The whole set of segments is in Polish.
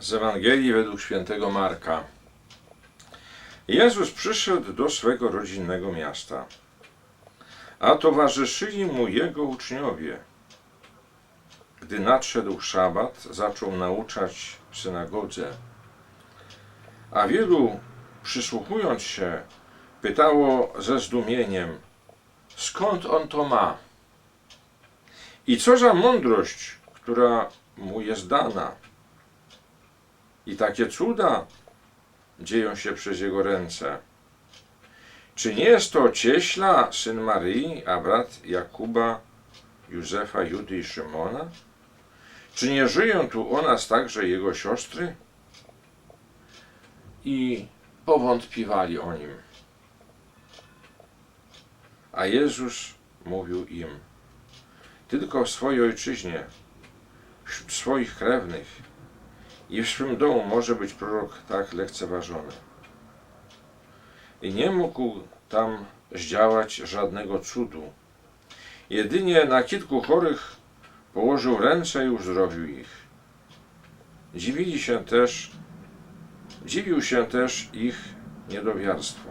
Z Ewangelii według świętego Marka. Jezus przyszedł do swego rodzinnego miasta, a towarzyszyli mu jego uczniowie. Gdy nadszedł szabat, zaczął nauczać w synagodze, a wielu, przysłuchując się, pytało ze zdumieniem, skąd on to ma? I co za mądrość, która mu jest dana? I takie cuda dzieją się przez jego ręce. Czy nie jest to cieśla, syn Maryi, a brat Jakuba, Józefa, Judy i Szymona? Czy nie żyją tu o nas także jego siostry? I powątpiwali o nim. A Jezus mówił im, tylko w swojej ojczyźnie, wśród swoich krewnych i w swym domu może być prorok tak lekceważony. I nie mógł tam zdziałać żadnego cudu. Jedynie na kilku chorych położył ręce i uzdrowił ich. Dziwili się też, dziwił się też ich niedowiarstwu.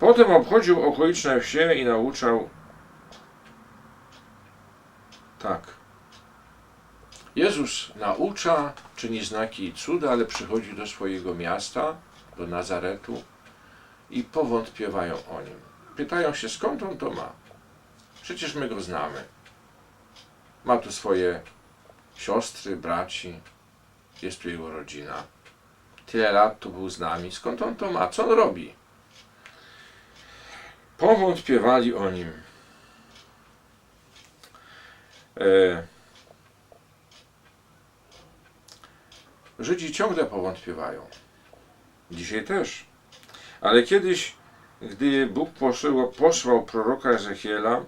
Potem obchodził okoliczne wsie i nauczał tak. Jezus naucza, czyni znaki i cuda, ale przychodzi do swojego miasta, do Nazaretu i powątpiewają o nim. Pytają się, skąd on to ma? Przecież my go znamy. Ma tu swoje siostry, braci, jest tu jego rodzina. Tyle lat tu był z nami. Skąd on to ma? Co on robi? Powątpiewali o nim. E, Żydzi ciągle powątpiewają. Dzisiaj też. Ale kiedyś, gdy Bóg posłał, posłał proroka Ezechiela,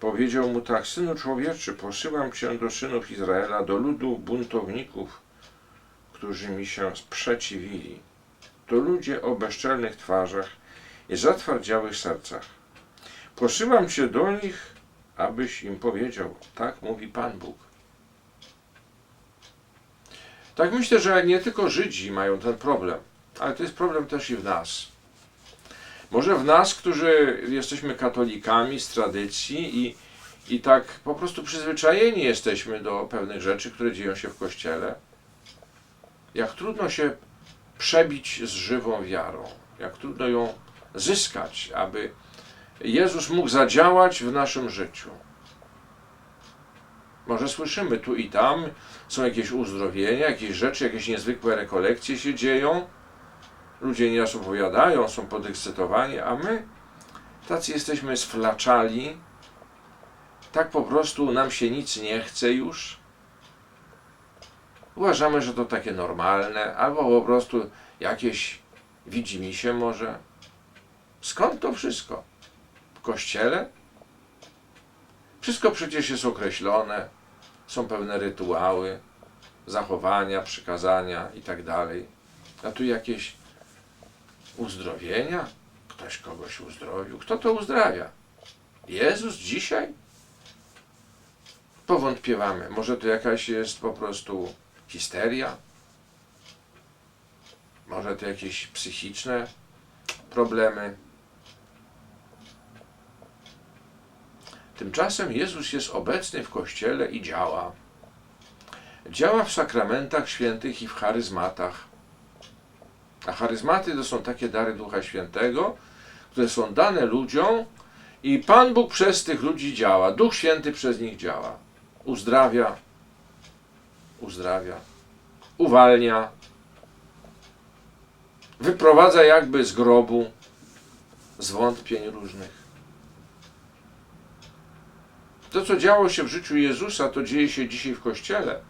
powiedział mu tak: Synu człowieczy, posyłam cię do synów Izraela, do ludu buntowników, którzy mi się sprzeciwili. To ludzie o bezczelnych twarzach i zatwardziałych sercach. Posyłam cię do nich, abyś im powiedział: Tak mówi Pan Bóg. Tak myślę, że nie tylko Żydzi mają ten problem, ale to jest problem też i w nas. Może w nas, którzy jesteśmy katolikami z tradycji i, i tak po prostu przyzwyczajeni jesteśmy do pewnych rzeczy, które dzieją się w kościele. Jak trudno się przebić z żywą wiarą, jak trudno ją zyskać, aby Jezus mógł zadziałać w naszym życiu. Może słyszymy tu i tam, są jakieś uzdrowienia, jakieś rzeczy, jakieś niezwykłe rekolekcje się dzieją. Ludzie nieraz opowiadają, są podekscytowani, a my tacy jesteśmy sflaczali. Tak po prostu nam się nic nie chce już. Uważamy, że to takie normalne, albo po prostu jakieś widzi się może. Skąd to wszystko? W kościele? Wszystko przecież jest określone, są pewne rytuały, zachowania, przykazania i tak. A tu jakieś uzdrowienia? Ktoś kogoś uzdrowił. Kto to uzdrawia? Jezus dzisiaj? Powątpiewamy. Może to jakaś jest po prostu histeria? Może to jakieś psychiczne problemy? Tymczasem Jezus jest obecny w Kościele i działa. Działa w sakramentach świętych i w charyzmatach. A charyzmaty to są takie dary Ducha Świętego, które są dane ludziom i Pan Bóg przez tych ludzi działa. Duch Święty przez nich działa. Uzdrawia, uzdrawia, uwalnia, wyprowadza jakby z grobu zwątpień różnych. To, co działo się w życiu Jezusa, to dzieje się dzisiaj w Kościele,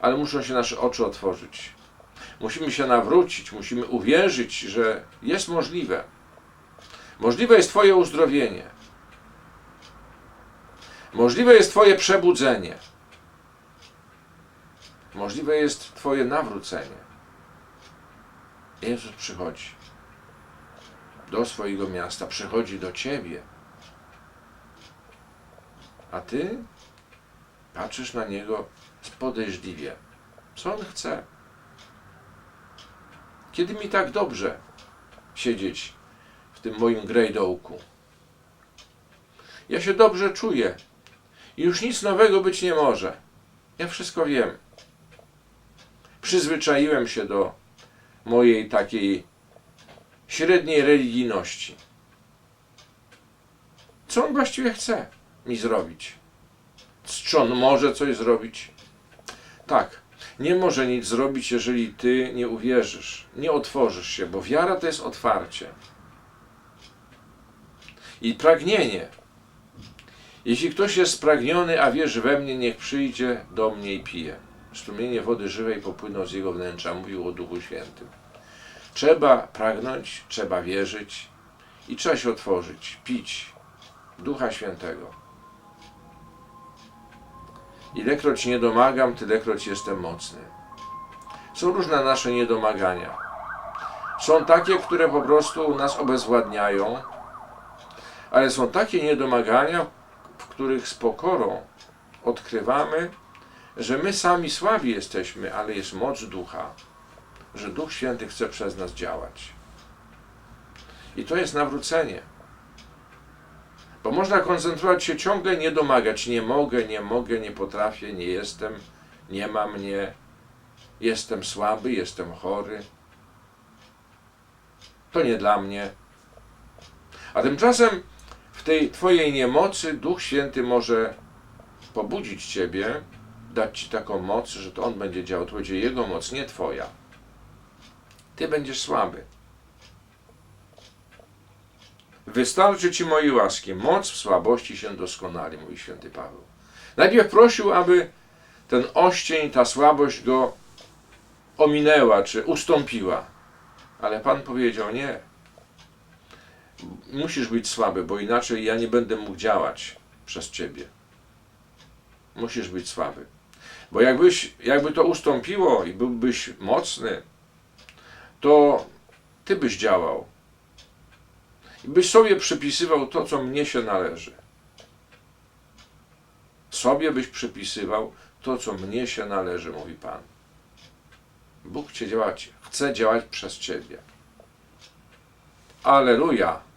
ale muszą się nasze oczy otworzyć. Musimy się nawrócić, musimy uwierzyć, że jest możliwe. Możliwe jest Twoje uzdrowienie. Możliwe jest Twoje przebudzenie. Możliwe jest Twoje nawrócenie. Jezus przychodzi do swojego miasta, przychodzi do Ciebie. A Ty patrzysz na Niego podejrzliwie. Co On chce? Kiedy mi tak dobrze siedzieć w tym moim grejdołku? Ja się dobrze czuję i już nic nowego być nie może. Ja wszystko wiem. Przyzwyczaiłem się do mojej takiej średniej religijności. Co on właściwie chce mi zrobić? Czy on może coś zrobić? Tak, nie może nic zrobić, jeżeli ty nie uwierzysz, nie otworzysz się, bo wiara to jest otwarcie. I pragnienie. Jeśli ktoś jest spragniony, a wierzy we mnie, niech przyjdzie do mnie i pije. Strumienie wody żywej popłyną z jego wnętrza, mówił o Duchu Świętym. Trzeba pragnąć, trzeba wierzyć i trzeba się otworzyć, pić Ducha Świętego. Ilekroć nie domagam, tylekroć jestem mocny. Są różne nasze niedomagania. Są takie, które po prostu nas obezwładniają, ale są takie niedomagania, w których z pokorą odkrywamy, że my sami słabi jesteśmy, ale jest moc ducha, że Duch Święty chce przez nas działać. I to jest nawrócenie. Bo można koncentrować się ciągle, nie domagać. Nie mogę, nie mogę, nie potrafię, nie jestem, nie ma mnie, jestem słaby, jestem chory. To nie dla mnie. A tymczasem w tej Twojej niemocy Duch Święty może pobudzić Ciebie, dać Ci taką moc, że to On będzie działał. To będzie Jego moc, nie Twoja. Ty będziesz słaby. Wystarczy Ci mojej łaski. Moc w słabości się doskonali, mówi święty Paweł. Najpierw prosił, aby ten oścień, ta słabość go ominęła, czy ustąpiła. Ale Pan powiedział nie. Musisz być słaby, bo inaczej ja nie będę mógł działać przez Ciebie. Musisz być słaby. Bo jakbyś, jakby to ustąpiło i byłbyś mocny, to Ty byś działał. Byś sobie przypisywał to, co mnie się należy. Sobie byś przypisywał to, co mnie się należy, mówi Pan. Bóg chce działać, chce działać przez Ciebie. Aleluja!